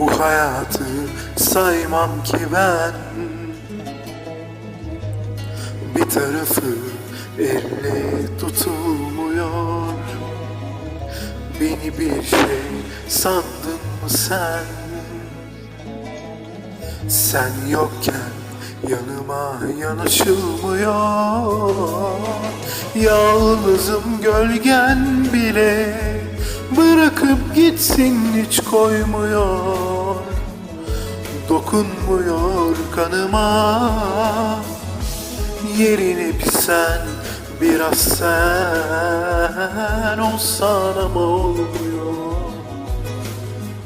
Bu hayatı saymam ki ben. Bir tarafı elle tutulmuyor. Beni bir şey sandın mı sen? Sen yokken yanıma yanaşılmıyor. Yalnızım gölgen bile Bırakıp gitsin hiç koymuyor Dokunmuyor kanıma. Yerini bir sen Biraz sen Olsan ama olmuyor.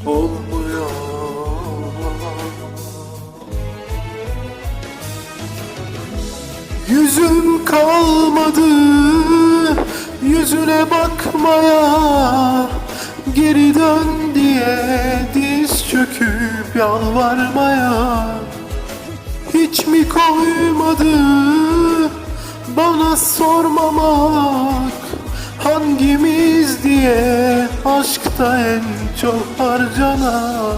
Olmuyor. Yüzüm kalmadı yüzüne bakmaya koymadı bana sormamak Hangimiz diye aşkta en çok harcanan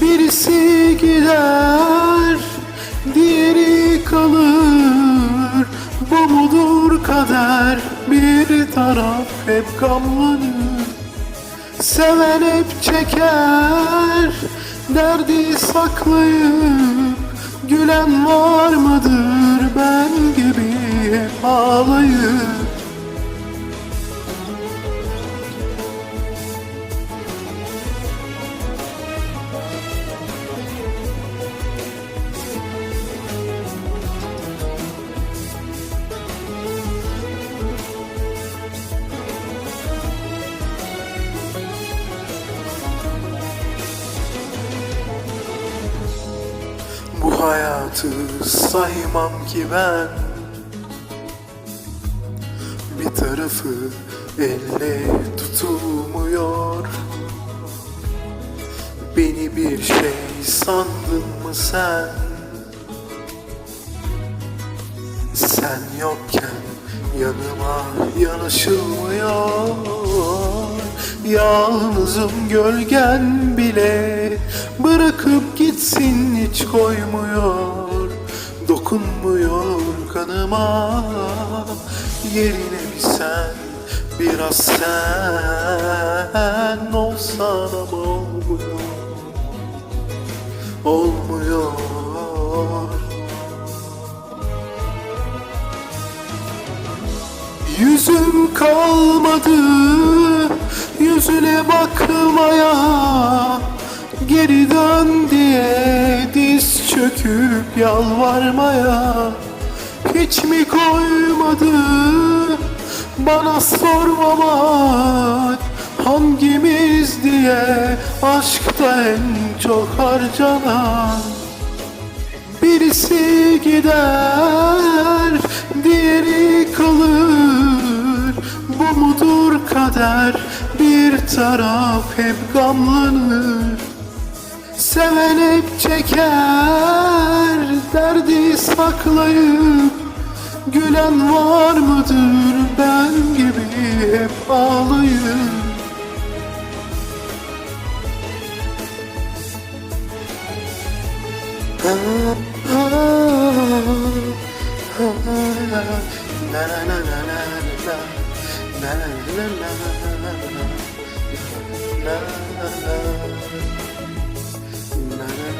Birisi gider, diğeri kalır. Bu mudur kader, bir taraf hep gamlanır. Seven hep çeker, derdi saklayıp Gülen var mıdır ben gibi hep ağlayıp hayatı saymam ki ben. Bir tarafı elle tutulmuyor. Beni bir şey sandın mı sen? Sen yokken yanıma yanaşılmıyor Yalnızım gölgen bile. Bırakıp gitsin hiç koymuyor Dokunmuyor kanıma. Yerine bir sen Biraz sen Olsan ama olmuyor. Olmuyor. Yüzüm kalmadı yüzüne bakmaya Geri dön diye diz çöküp yalvarmaya Hiç mi koymadı? Bana sormamak Hangimiz diye aşkta en çok harcanan Birisi gider, diğeri kalır. Bu mudur kader, taraf hep gamlanır Seven hep çeker Derdi saklayıp Gülen var mıdır ben gibi hep ağlayıp na na na na na na na na na na na na na na. Na